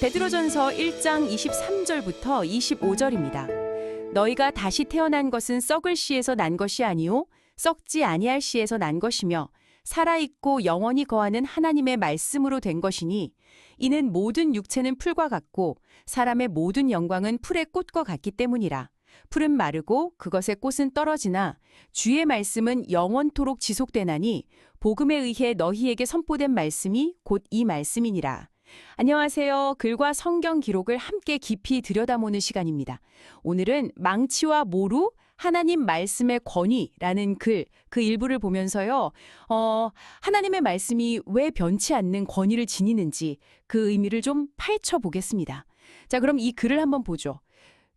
베드로전서 1장 23절부터 25절입니다. 너희가 다시 태어난 것은 썩을 씨에서 난 것이 아니요 썩지 아니할 씨에서 난 것이며 살아 있고 영원히 거하는 하나님의 말씀으로 된 것이니 이는 모든 육체는 풀과 같고 사람의 모든 영광은 풀의 꽃과 같기 때문이라. 풀은 마르고 그것의 꽃은 떨어지나 주의 말씀은 영원토록 지속되나니 복음에 의해 너희에게 선포된 말씀이 곧 이 말씀이니라. 안녕하세요. 글과 성경 기록을 함께 깊이 들여다보는 시간입니다. 오늘은 망치와 모루 하나님 말씀의 권위라는 글, 그 일부를 보면서요, 어, 하나님의 말씀이 왜 변치 않는 권위를 지니는지 그 의미를 좀 파헤쳐 보겠습니다. 자, 그럼 이 글을 한번 보죠.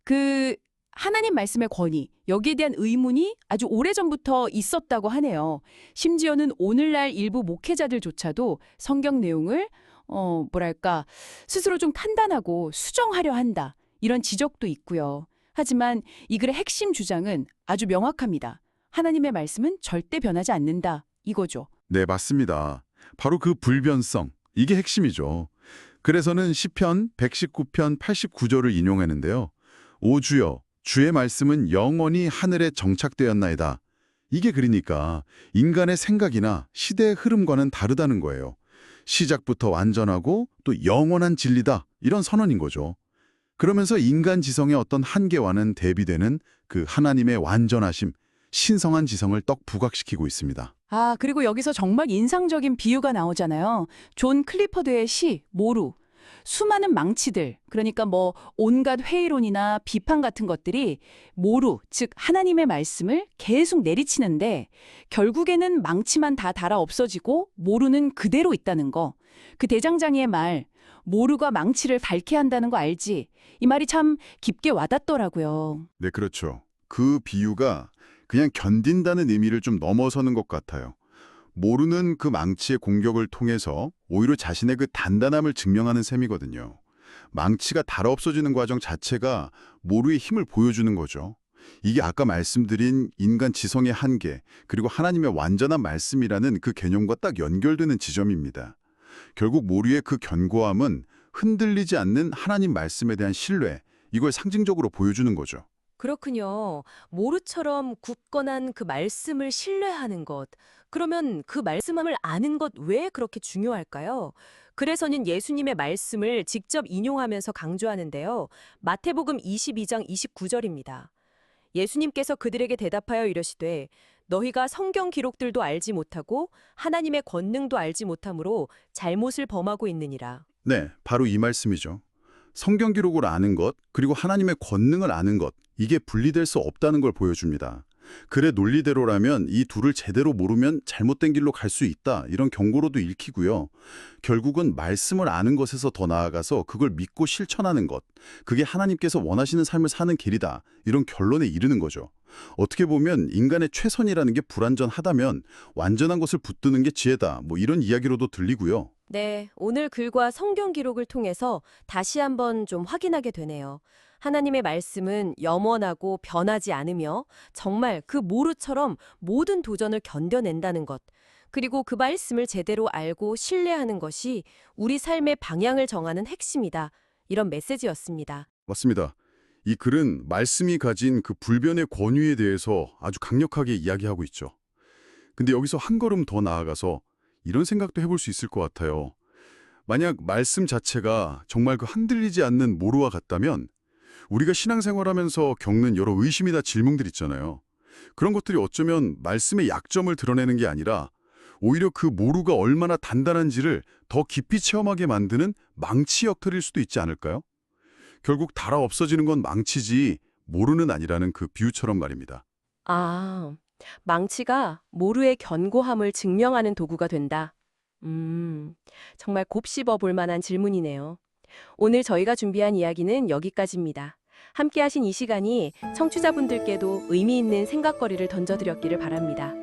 그, 하나님 말씀의 권위, 여기에 대한 의문이 아주 오래전부터 있었다고 하네요. 심지어는 오늘날 일부 목회자들조차도 성경 내용을 어, 뭐랄까, 스스로 좀 판단하고 수정하려 한다. 이런 지적도 있고요. 하지만 이 글의 핵심 주장은 아주 명확합니다. 하나님의 말씀은 절대 변하지 않는다. 이거죠. 네, 맞습니다. 바로 그 불변성, 이게 핵심이죠. 그래서는 시편 119편 89절을 인용했는데요. 오 주여, 주의 말씀은 영원히 하늘에 정착되었나이다. 이게 그러니까 인간의 생각이나 시대의 흐름과는 다르다는 거예요. 시작부터 완전하고 또 영원한 진리다. 이런 선언인 거죠. 그러면서 인간 지성의 어떤 한계와는 대비되는 그 하나님의 완전하심, 신성한 지성을 떡 부각시키고 있습니다. 아, 그리고 여기서 정말 인상적인 비유가 나오잖아요. 존 클리퍼드의 시, 모루. 수많은 망치들, 그러니까 뭐 온갖 회의론이나 비판 같은 것들이 모루, 즉 하나님의 말씀을 계속 내리치는데 결국에는 망치만 다 달아 없어지고 모루는 그대로 있다는 거. 그 대장장이의 말, 모루가 망치를 닳게 한다는 거 알지? 이 말이 참 깊게 와닿더라고요. 네, 그렇죠. 그 비유가 그냥 견딘다는 의미를 좀 넘어서는 것 같아요. 모르는 그 망치의 공격을 통해서 오히려 자신의 그 단단함을 증명하는 셈이거든요. 망치가 달아 없어지는 과정 자체가 모루의 힘을 보여주는 거죠. 이게 아까 말씀드린 인간 지성의 한계, 그리고 하나님의 완전한 말씀이라는 그 개념과 딱 연결되는 지점입니다. 결국 모루의 그 견고함은 흔들리지 않는 하나님 말씀에 대한 신뢰, 이걸 상징적으로 보여주는 거죠. 그렇군요. 모루처럼 굳건한 그 말씀을 신뢰하는 것. 그러면 그 말씀함을 아는 것 왜 그렇게 중요할까요? 그래서는 예수님의 말씀을 직접 인용하면서 강조하는데요. 마태복음 22장 29절입니다. 예수님께서 그들에게 대답하여 이르시되 너희가 성경 기록들도 알지 못하고 하나님의 권능도 알지 못함으로 잘못을 범하고 있느니라. 네, 바로 이 말씀이죠. 성경 기록을 아는 것, 그리고 하나님의 권능을 아는 것, 이게 분리될 수 없다는 걸 보여줍니다. 글의 논리대로라면 이 둘을 제대로 모르면 잘못된 길로 갈 수 있다, 이런 경고로도 읽히고요. 결국은 말씀을 아는 것에서 더 나아가서 그걸 믿고 실천하는 것, 그게 하나님께서 원하시는 삶을 사는 길이다, 이런 결론에 이르는 거죠. 어떻게 보면 인간의 최선이라는 게 불완전하다면 완전한 것을 붙드는 게 지혜다, 뭐 이런 이야기로도 들리고요. 네, 오늘 글과 성경 기록을 통해서 다시 한번 좀 확인하게 되네요. 하나님의 말씀은 영원하고 변하지 않으며 정말 그 모루처럼 모든 도전을 견뎌낸다는 것. 그리고 그 말씀을 제대로 알고 신뢰하는 것이 우리 삶의 방향을 정하는 핵심이다. 이런 메시지였습니다. 맞습니다. 이 글은 말씀이 가진 그 불변의 권위에 대해서 아주 강력하게 이야기하고 있죠. 근데 여기서 한 걸음 더 나아가서 이런 생각도 해볼 수 있을 것 같아요. 만약 말씀 자체가 정말 그 흔들리지 않는 모루와 같다면 우리가 신앙생활하면서 겪는 여러 의심이나 질문들 있잖아요. 그런 것들이 어쩌면 말씀의 약점을 드러내는 게 아니라 오히려 그 모루가 얼마나 단단한지를 더 깊이 체험하게 만드는 망치 역할일 수도 있지 않을까요? 결국 달아 없어지는 건 망치지 모루는 아니라는 그 비유처럼 말입니다. 아, 망치가 모루의 견고함을 증명하는 도구가 된다. 음, 정말 곱씹어 볼 만한 질문이네요. 오늘 저희가 준비한 이야기는 여기까지입니다. 함께 하신 이 시간이 청취자분들께도 의미 있는 생각거리를 던져드렸기를 바랍니다.